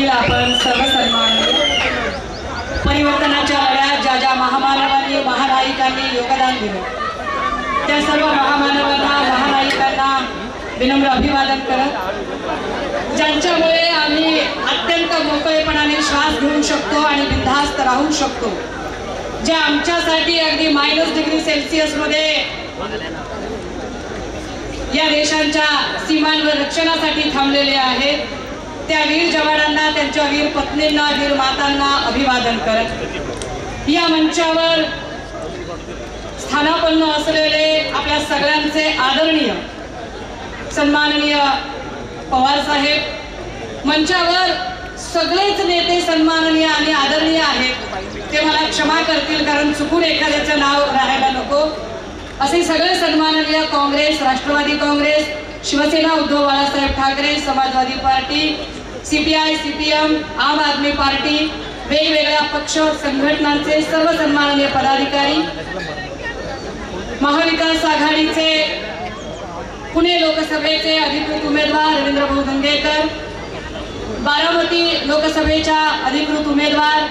मंचावरील आपण सर्व सन्मान परिवर्तनाच्या लढ्यात ज्या ज्या महामानवांनी महानायिकांनी योगदान दिलं त्या सर्व महामानवांना महानायिकांना विनम्र अभिवादन करत ज्यांच्यामुळे आम्ही अत्यंत मोकळेपणाने श्वास घेऊ शकतो आणि बिनधास्त राहू शकतो जे आमच्यासाठी अगदी मायनस डिग्री सेल्सिअसमध्ये या देशांच्या सीमांवर रक्षणासाठी थांबलेले आहेत. त्या वीर जवानांना त्यांच्या वीर पत्नींना वीर मातांना अभिवादन करत या मंचावर स्थानापन्न असलेले आपल्या सगळ्यांचे आदरणीय सन्माननीय पवार साहेब मंचावर सगळेच नेते सन्माननीय आणि आदरणीय आहेत ते मला क्षमा करतील कारण चुकून एखाद्याचं नाव राहायला नको. असे सगळे सन्माननीय Congress Rashtrawadi Congress Shivsena Uddhav Balasaheb Thackeray Samajwadi party CPI CPM Aam Aadmi party वेगवेगळ्या पक्ष संघटनांचे सर्व सन्माननीय पदाधिकारी महाविकास आघाडीचे पुणे लोकसभेचे अधिकृत उमेदवार रवींद्र भाऊ धंगेकर बारामती लोकसभेच्या अधिकृत उमेदवार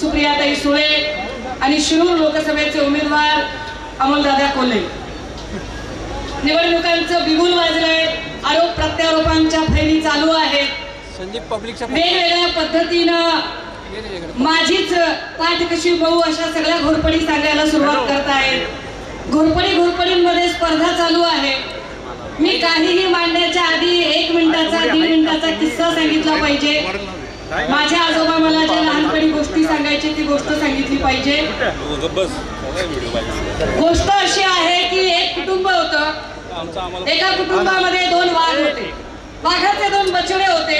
सुप्रियाताई सुळे आणि शिरूर लोकसभेचे उमेदवार अमोलदादा कोल्हे. निवडणुकांचं बिगुल वाजलंय आरोप प्रत्यारोपांच्या फैली चालू आहेत. संदीप पब्लिकच्या वेगवेगळ्या पद्धतीनं माझीच पाठ कशी मऊ अशा सगळ्या घोरपडी सांगायला सुरुवात करतायत घोरपडी घोरपडींमध्ये स्पर्धा चालू आहे. मी काहीही मांडण्याच्या आधी एक मिनिटाचा दीड मिनिटाचा किस्सा सांगितला पाहिजे. माझ्या आजोबा मला ज्या लहानपणी गोष्टी सांगायची ती गोष्ट सांगितली पाहिजे. गोष्ट अशी आहे की एक कुटुंब होतं. एका कुटुंबामध्ये दोन वाघ होते. वाघाचे दोन बछडे होते.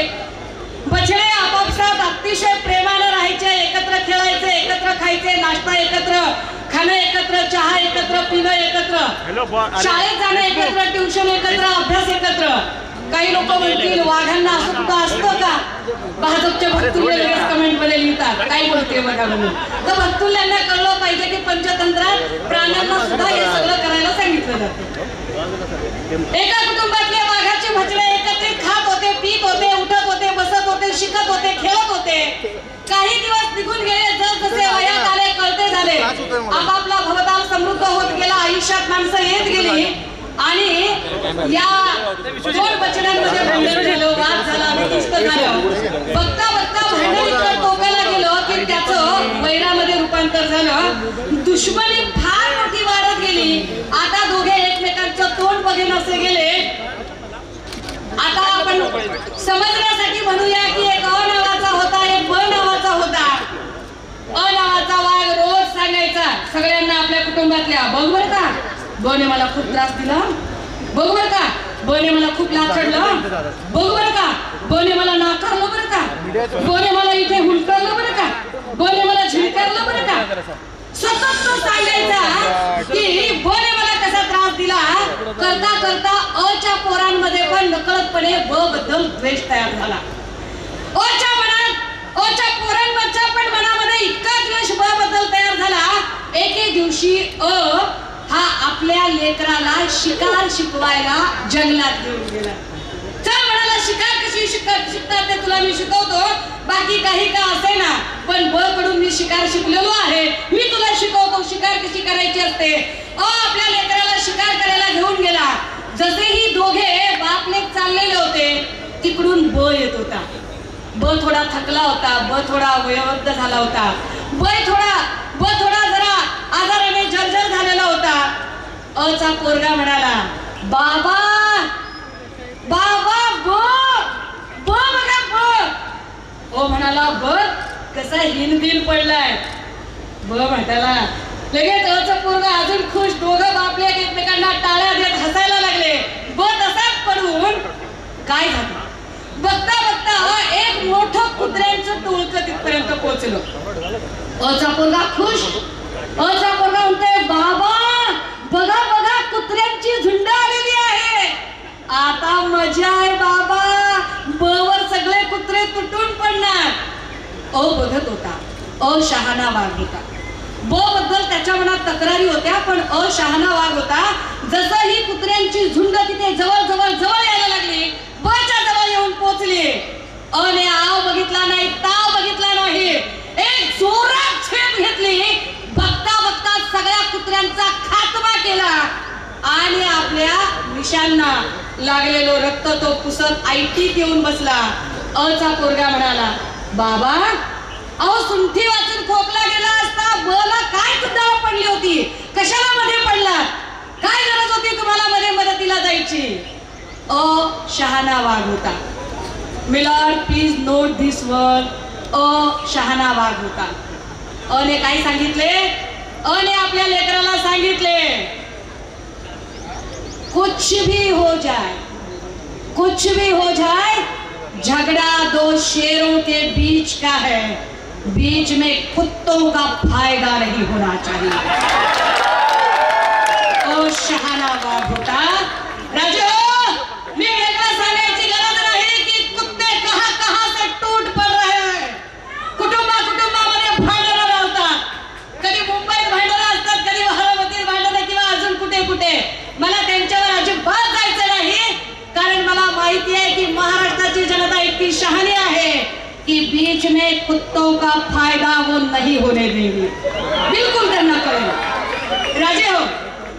बछडे आपापसात अतिशय प्रेमानं राहायचे एकत्र खेळायचे एकत्र खायचे नाश्ता एकत्र खाणं एकत्र चहा एकत्र पिणं एकत्र. शाळेत जाणं एकत्र ट्युशन एकत्र अभ्यास एकत्र. काही लोक म्हणतील वाघांना असं कुठं असतं का? भाजपच्या भक्तुल्य कमेंटमध्ये लिहितात. काय बोलते बघा म्हणून. तर भक्तुल्यांना कळलं पाहिजे की पंचतंत्रात प्राण्यांना सुद्धा हे सगळं करायला सांगितलं जातं. एका कुटुंबातले वाघाचे खात होते पीत होते उठत होते बसत होते शिकत होते खेळत होते. काही दिवस निघून गेले जस जसे वयात आले कळते झाले. आपापला भवताल समृद्ध होत गेला आयुष्यात माणसं येत गेली. आणि या दोन बचड्यांमध्ये भांडण झालं वाद झाला विशिष्ट झालं. बघता बघता भांडण इतकं टोकाला गेलं की त्याचं वैरामध्ये रूपांतर झालं. दुश्मनी फार मोठी वाढत गेली. आता दोघे एकमेकांचं तोंड बघेन असे गेले. आता आपण समजण्यासाठी म्हणूया की एक अ नावाचा होता एक ब नावाचा होता. अ नावाचा वाघ रोज सांगायचा. सगळ्यांना आपल्या कुटुंबातल्या बघ बर का बने मला खूप त्रास दिला. बघ बर का बने मला खूप लाचडलं. बघ बर का बने मला नाकारलं बरं का. बने मला इथे हुलकारलं बरं का. बने मला झिडकारलं बरं का. सतत तो सांगायचा की बने मला दिला करता करता अच्या पोरांमध्ये पण नकळतपणे ब बद्दल द्वेष तयार झाला. अच्या मनात अच्या पोरांमधच्या पण मनामध्ये इतका द्वेष ब बद्दल तयार झाला एके दिवशी अ हा आपल्या लेकराला शिकार शिकवायला जंगलात घेऊन गेला. चल म्हणाला शिकार कशी शिकत शिकतात ते तुला मी शिकवतो? बाकी काही का असे ना? पण ब कडून मी शिकार शिकलेलो आहे. मी तुला शिकवतो शिकार कशी करायची असते? अ आपल्या लेकराला शिकार करायला घेऊन गेला. जसे ही दोघे बापने चाललेले होते तिकडून ब येत होता. ब थोडा थकला होता ब थोडा वयोवृद्ध झाला होता. ब थोडा ब थोडा जरा आजाराने जर्जर झालेला होता. अचा पोरगा म्हणाला बाबा बाबा ब ब बघा ब ओ म्हणाला बघ कसा हिन दिल पडलाय. ब म्हणाला लगेच अचा पोरगा अजून खुश दोघं बापले एकमेकांना टाळ्या देत हसायला लागले. व तसाच पडून काय झालं? बघता बघता एक मोठं कुत्र्यांचं टोळकं तिथपर्यंत पोहोचलो. अचा पोरगा खुश अचा पोरगा म्हणतोय बाबा बघा बघा कुत्र्यांची झुंड आलेली आहे. आता मजा आहे बाबा. बवर सगळे कुत्रे तुटून पडणार. अ बघत होता अशहाणा वाघ होता. बो बद्दल त्याच्या मनात तक्रारी होत्या पण अशहाना वाघ होता. जसं ही कुत्र्यांची झुंड तिथे जवळ जवळ जवळ यायला लागली बच्या जवळ येऊन पोहोचली अने आव बघितला नाही ताव बघितला नाही. एक जोरात छेप घेतली. बघता बघता सगळ्या कुत्र्यांचा खात्मा केला. आणि आपल्या विषांना लागलेलो रक्त तो पुसत आयटीत येऊन बसला. अचा पोरगा म्हणाला बाबा अहो सुंठी वाचून खोकला गेला असता बला काय तुझ्यावर हो पडली होती? कशाला मध्ये पडला काय गरज होती तुम्हाला मध्ये मदतीला जायची? अ शहाणा वाघ होता. Milord please note this word. अ शहाणा वाघ होता. अने काय सांगितले? अने आपल्या लेकराला सांगितले कुछ भी हो जाए कुछ भी हो जाए झगड़ा दो शेरों के बीच का है. बीच में कुत्तों का फायदा नहीं होना चाहिए। ओ शहाना वाघ होता राजा मी वेगळं सांगायची गरज नाही की कुत्ते कहा कहा से टूट पड रहे हैं कुटुंबा कुटुंबामध्ये भांडणं लावतात कधी मुंबईत भांडणं असतात कधी बारामतीत भांडणं किंवा अजून कुठे कुठे मला त्यांच्यावर अजिबात जायचं नाही कारण मला माहिती आहे की महाराष्ट्राची जनता इतकी शहाणी आहे कि बीच में कुत्तों का फायदा वो नहीं होने देंगे। बिल्कुल त्यांना कळेल राजे हो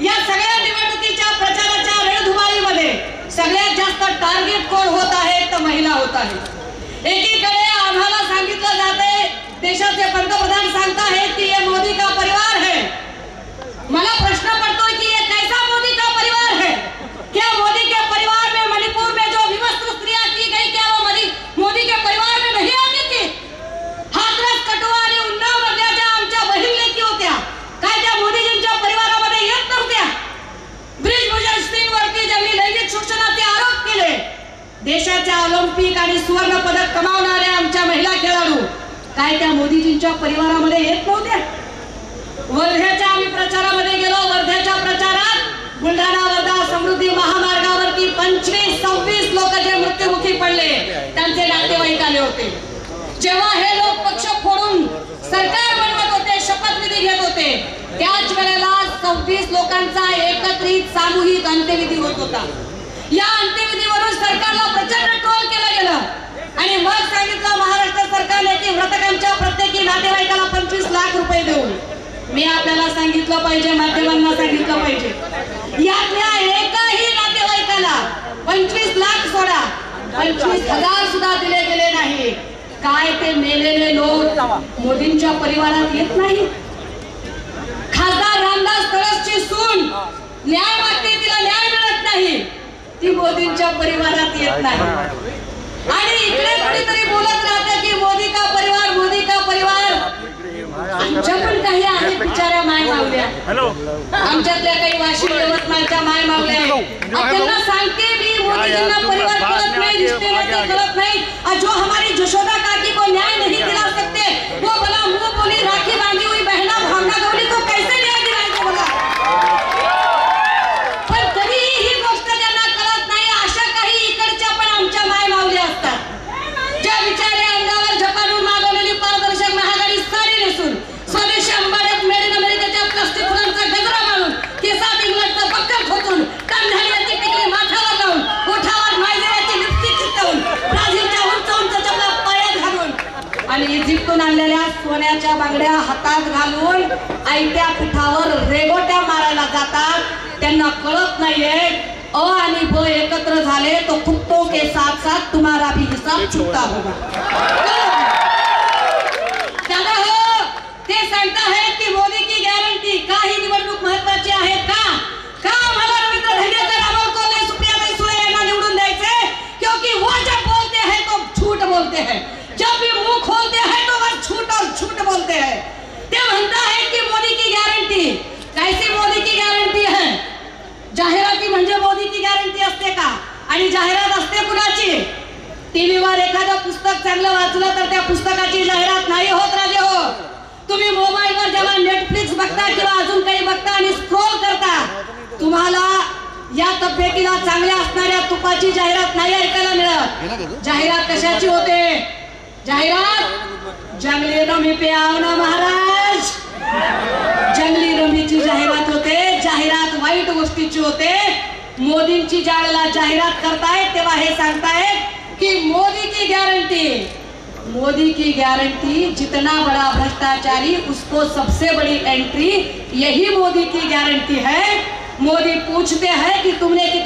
या सगळ्या निवडणुकीच्या प्रचाराच्या रणधुमाळीमध्ये सगळ्यात जास्त टार्गेट कोण होत आहे तर महिला होत आहे. एकीकडे आम्हाला सांगितलं जाते देशाचे पंतप्रधान सांगताहेत की ये मोदी का परिवार है मला प्रश्न पड़तोय कि ये कैसा मोदी का परिवार है क्या मोदी के परिवार में मणिपुर में जो विवस्त्र स्त्रियां की गई क्या वो मोदी मोदी के परिवार में नहीं आती थी हाथरस कटुआ आणि उन्नाव मधल्या आमच्या बहीण लेकी होत्या काय त्या मोदीजींच्या परिवारामध्ये येत नव्हत्या ब्रिजभूषण सिंगवरती ज्यांनी लैंगिक शोषणाचे आरोप केले देशाच्या ऑलिम्पिक आणि सुवर्ण पदक कमावणाऱ्या आमच्या महिला खेळाडू काय त्या मोदीजींच्या परिवारामध्ये येत नव्हत्या? वर्ध्याच्या आम्ही प्रचारामध्ये गेलो वर्ध्याच्या प्रचारात बुलढाणा वर्धा समृद्धी महामार्गावरती पंचवीस सव्वीस लोक जे मृत्युमुखी पडले त्यांचे नातेवाईक आले होते. जेव्हा हे लोक पक्ष फोडून सरकार बनवत होते शपथविधी घेत होते त्याच वेळेला सव्वीस लोकांचा एकत्रित सामूहिक अंत्यविधी होत होता. या अंत्यविधीवरून सरकारला प्रचंड ट्रोल केलं गेलं. आणि मग सांगितलं महाराष्ट्र सरकारने की मृतकांच्या प्रत्येकी नातेवाईकाला पंचवीस लाख रुपये देऊन. मी आपल्याला सांगितलं पाहिजे माध्यमांना सांगितलं पाहिजे. यातल्या एकाही नातेवाईकाला पंचवीस लाख सोडा. पंचवीस हजार सुद्धा दिले गेले नाही. काय ते मेलेले लोक मोदींच्या परिवारात येत नाही? खासदार रामदास तळसची सून न्याय मागते तिला न्याय मिळत नाही. ती मोदींच्या परिवारात येत नाही. आणि इकडे कोणीतरी बोलत राहतं की मोदी का परिवार मोदी का परिवार? आमच्या पण काही आहेत बिचाऱ्या माय मावल्या आमच्यातल्या काही वाशिम यवतमाळच्या माय मावल्या आहेत इजिप्तून आणलेल्या सोन्याच्या बांगड्या हातात घालून आयत्या पिठावर रेगोट्या मारायला जातात. त्यांना कळत नाहीये अ आणि ब एकत्र झाले तो कुत्तों के साथ साथ तुम्हारा भी हिसाब चुकता होगा. दादा हो ते सांगता है की मोदी की गॅरंटी का ही निवडणूक महत्वाची आहे का का आम्हाला रवींद्र धंगेकर अमोल कोल्हे सुप्रियाताई सुळे यांना निवडून द्यायचे क्योंकि वो जब बोलते हैं तो झूठ बोलते हैं जब भी मुंह खोलते हैं तो बस झूठ और झूठ बोलते हैं ते म्हणता है की मोदी की गॅरंटी कैसी मोदी की गॅरंटी है जाहिराती म्हणजे मोदी की गॅरंटी असते का आणि जाहिरात असते कुणाची टीव्हीवर एखादं पुस्तक चांगलं वाचलं तर त्या पुस्तकाची जाहिरात नाही होत राजे हो तुम्ही मोबाईलवर जेव्हा नेटफ्लिक्स बघता किंवा अजून काही बघता आणि स्क्रोल करता तुम्हाला या तब्येतीला चांगल्या असणाऱ्या तुपाची जाहिरात नाही ऐकायला मिळत. जाहिरात कशाची होते? जाहिरात? जंगली रमी पे आओ ना महाराज. जंगली रमीची जाहिरात होते जाहिरात वाईट गोष्टीची होते. मोदींची ज्या वेळेला जाहिरात करतायत तेव्हा हे सांगतायत की मोदी की गॅरंटी मोदी की गारंटी जितना बड़ा भ्रष्टाचारी उसको सबसे बड़ी एंट्री यही मोदी की गारंटी है. मोदी पूछते हैं कि तुमने कितना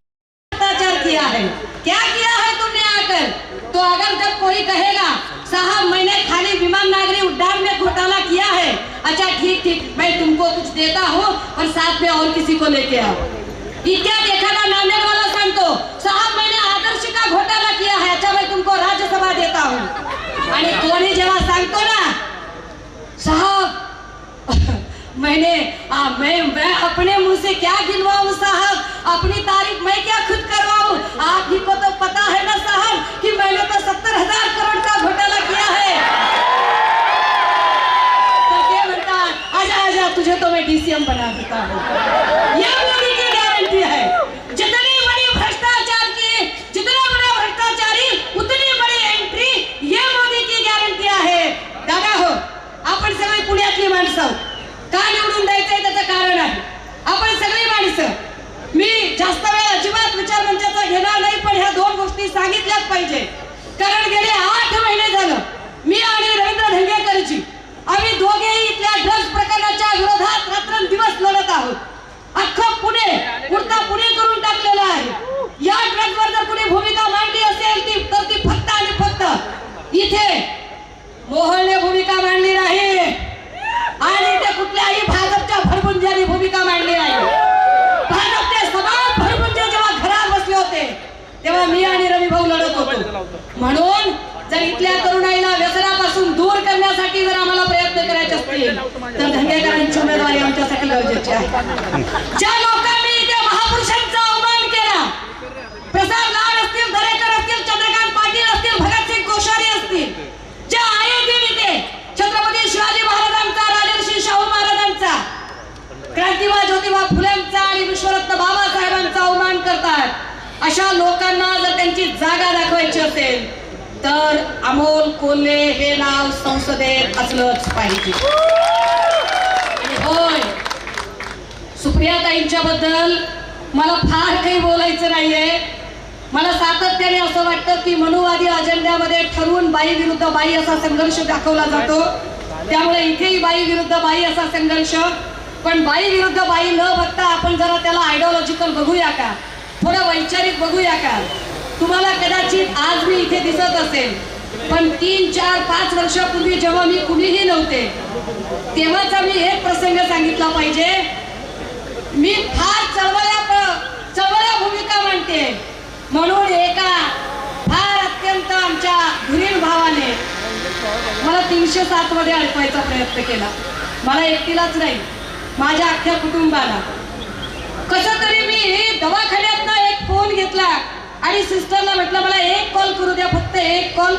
भ्रष्टाचार किया है। क्या किया है तुमने आकर? तो अगर जब कोई कहेगा साहब मैंने खाली विमान नागरी उड्डान में घोटाला किया है। अच्छा ठीक ठीक मैं तुमको कुछ देता हूँ और साथ में और किसी को लेके आओ। ठीक क्या देखा था नांदेड वाला सांगतो साहब मैंने आदर्श का घोटाला किया है। अच्छा मैं तुमको राज्यसभा देता हूँ। आणि कोणी जेव्हा सांगतो ना? साहब मैंने आ, मैं मैं अपने मुँह से क्या गिनवाऊ साहब? अपनी तारीफ़ मैं क्या खुद करवाऊ? आप ही को तो पता है ना साहब कि मैंने तो सत्तर हज़ार करोड़ का घोटाला किया है। तो क्या बनता आजा आजा तुझे तो मैं डीसीएम बना देता हूँ। मोहनने भूमिका मांडली नाही. आणि ते कुठल्याही भाजपच्या भरभुंजाने भूमिका मांडली नाही. भाजपचे सगळे भरभुंजे जेव्हा घरात बसले होते तेव्हा मी आणि रवी भाऊ लढत होतो. म्हणून जर इथल्या तरुणाईला व्यसनापासून दूर करण्यासाठी जर आम्हाला प्रयत्न करायचे असतील तर धंगेकरांची उमेदवारी आमच्यासाठी गरजेची आहे. ज्या लोकांनी इथे महापुरुषांचा अवमान केला प्रसाद लाड असतील दरेकर असतील चंद्रकांत पाटील असतील भगतसिंग कोश्यारी असतील ज्या आहे दिन इथे छत्रपती शिवाजी महाराजांचा राजर्षी शाहू महाराजांचा ज्योतिबा ज्योतिबा फुलेंचा आणि विश्वरत्न बाबासाहेबांचा अवमान करतात. अशा लोकांना जर त्यांची जागा दाखवायची असेल तर अमोल कोल्हे हे नाव संसदेत असलंच पाहिजे. आणि होय सुप्रियाताईंच्या बद्दल मला फार काही बोलायचं नाहीये. मला सातत्याने असं वाटतं की मनुवादी अजेंड्यामध्ये ठरवून बाई विरुद्ध बाई असा संघर्ष दाखवला जातो. त्यामुळे इथेही बाई विरुद्ध बाई असा संघर्ष पण बाई विरुद्ध बाई न बघता आपण जरा त्याला आयडिओलॉजिकल बघूया का? थोडं वैचारिक बघूया का? तुम्हाला कदाचित आज मी इथे दिसत असेल पण तीन चार पाच वर्षापूर्वी जेव्हा मी कुणीही नव्हते तेव्हाचा मी एक प्रसंग सांगितला पाहिजे. मी फार चळवळ्या चळवळ्या भूमिका मांडते. म्हणून एका फार अत्यंत आमच्या धुरीण भावाने मला तीनशे सात मध्ये अडकवायचा प्रयत्न केला. मला एकटीलाच नाही. माझ्या अख्ख्या कुटुंबाला. कसं तरी मी दवाखान्यात एक फोन घेतला आणि सिस्टरला म्हटलं मला एक कॉल करू द्या फक्त एक कॉल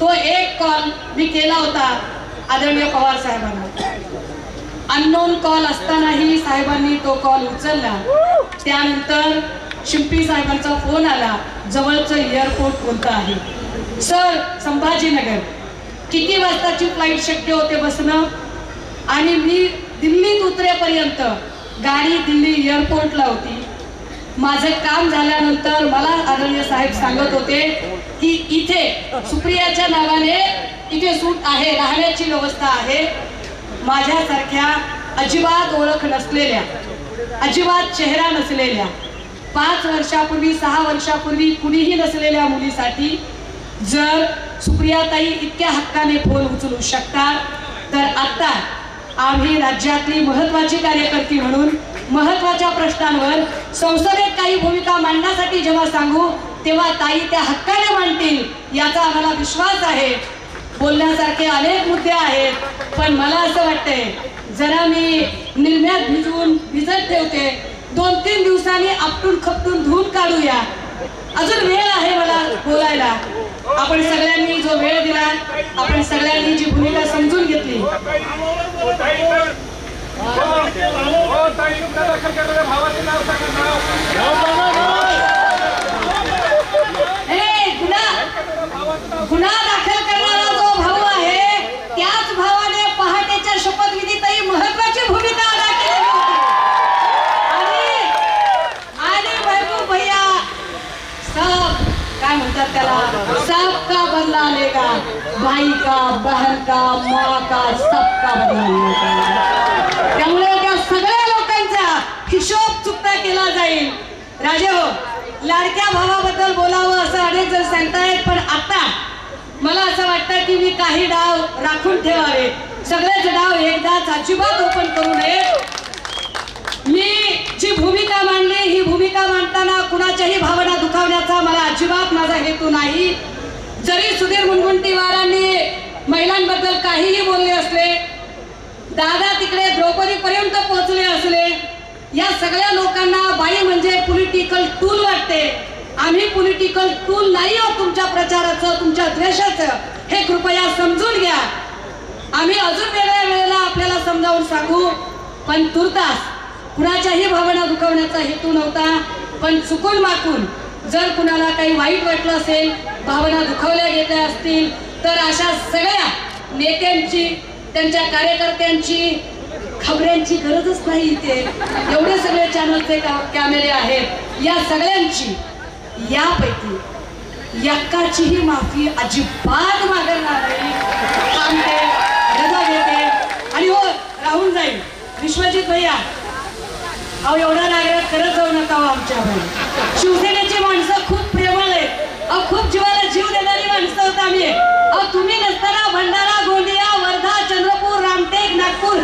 तो एक कॉल मी केला होता आदरणीय पवार साहेबांना. अननोन कॉल असतानाही साहेबांनी तो कॉल उचलला. त्यानंतर शिंपी साहेबांचा फोन आला जवळचं एअरपोर्ट कोणतं आहे? सर संभाजीनगर किती वाजताची फ्लाईट शक्य होते बसणं आणि मी दिल्लीत उतरेपर्यंत गाडी दिल्ली एअरपोर्टला होती. माझं काम झाल्यानंतर मला आदरणीय साहेब सांगत होते की इथे सुप्रियाच्या नावाने इथे सूट आहे राहण्याची व्यवस्था आहे. माझ्यासारख्या अजिबात ओळख नसलेल्या अजिबात चेहरा नसलेल्या पाच वर्षापूर्वी सहा वर्षापूर्वी कुणीही नसलेल्या मुलीसाठी जर सुप्रियाताई इतक्या हक्काने फोन उचलू शकतात तर आता आम्ही राज्यातली महत्वाची कार्यकर्ती म्हणून महत्त्वाच्या प्रश्नांवर संसदेत काही भूमिका मांडण्यासाठी जेव्हा सांगू तेव्हा ताई त्या हक्काने मांडतील याचा आम्हाला विश्वास आहे. बोलण्यासारखे अनेक मुद्दे आहेत पण मला असं वाटतंय जरा मी निर्म्यात भिजवून भिजत ठेवते. दोन तीन दिवसांनी आपटून खपटून धुवून काढूया. अजून वेळ आहे मला बोलायला. आपण सगळ्यांनी जो वेळ दिला आपण सगळ्यांनी जी भूमिका समजून घेतली. गुन्हा दाखल करणारा जो भाऊ आहे त्याच भावाने पहाटेच्या शपथविधीतही महत्वाची भूमिका अदा केलेली होती आणि आणि महबूब भैया सब काय सबका का बदला लेगा भाई का बहन का माँ का सबका बदला लेगा। त्यामुळे त्या सगळ्या लोकांचा हिशोब चुकता केला जाईल. राजे हो लाडक्या भावाबद्दल बोलावं असं अनेक जण सांगतायत पण आता मला असं वाटतं की मी काही डाव राखून ठेवावे. सगळेच डाव एकदाच अजिबात ओपन करू नये जी भूमिका मांडली ही भूमिका मांडताना कुणाच्याही भावना दुखावण्याचा मला अजिबात माझा हेतू नाही. जरी सुधीर मुनगुंटीवारांनी महिलांबद्दल काहीही बोलले असले दादा तिकडे द्रौपदी पर्यंत पोहोचले असले या सगळ्या लोकांना बाई म्हणजे पॉलिटिकल टूल वाटते. आम्ही पॉलिटिकल टूल नाही आहोत तुमच्या प्रचाराचं तुमच्या द्वेषाचं. हे कृपया समजून घ्या. आम्ही अजून वेगळ्या वेळेला आपल्याला समजावून सांगू पण तुर्तास कुणाच्याही भावना दुखवण्याचा हेतू नव्हता पण चुकून माकून जर कुणाला काही वाईट वाटलं असेल भावना दुखावल्या गेल्या असतील तर अशा सगळ्या नेत्यांची त्यांच्या कार्यकर्त्यांची खबऱ्यांची गरजच नाही इथे. एवढे सगळे चॅनलचे कॅमेरे आहेत. या सगळ्यांची यापैकी यक्काचीही माफी अजिबात मागणार नाही. थांबते रजा घेते. आणि हो राहून जाईल. विश्वजित भैया अहो एवढा रागराग खरंच जाऊ नका हो आमच्यावर शिवसेनेची माणसं खूप प्रेमळ आहेत. अहो खूप जीवाला जीव देणारी माणसं होत आम्ही. अहो तुम्ही नसताना भंडारा गोंदिया वर्धा चंद्रपूर रामटेक नागपूर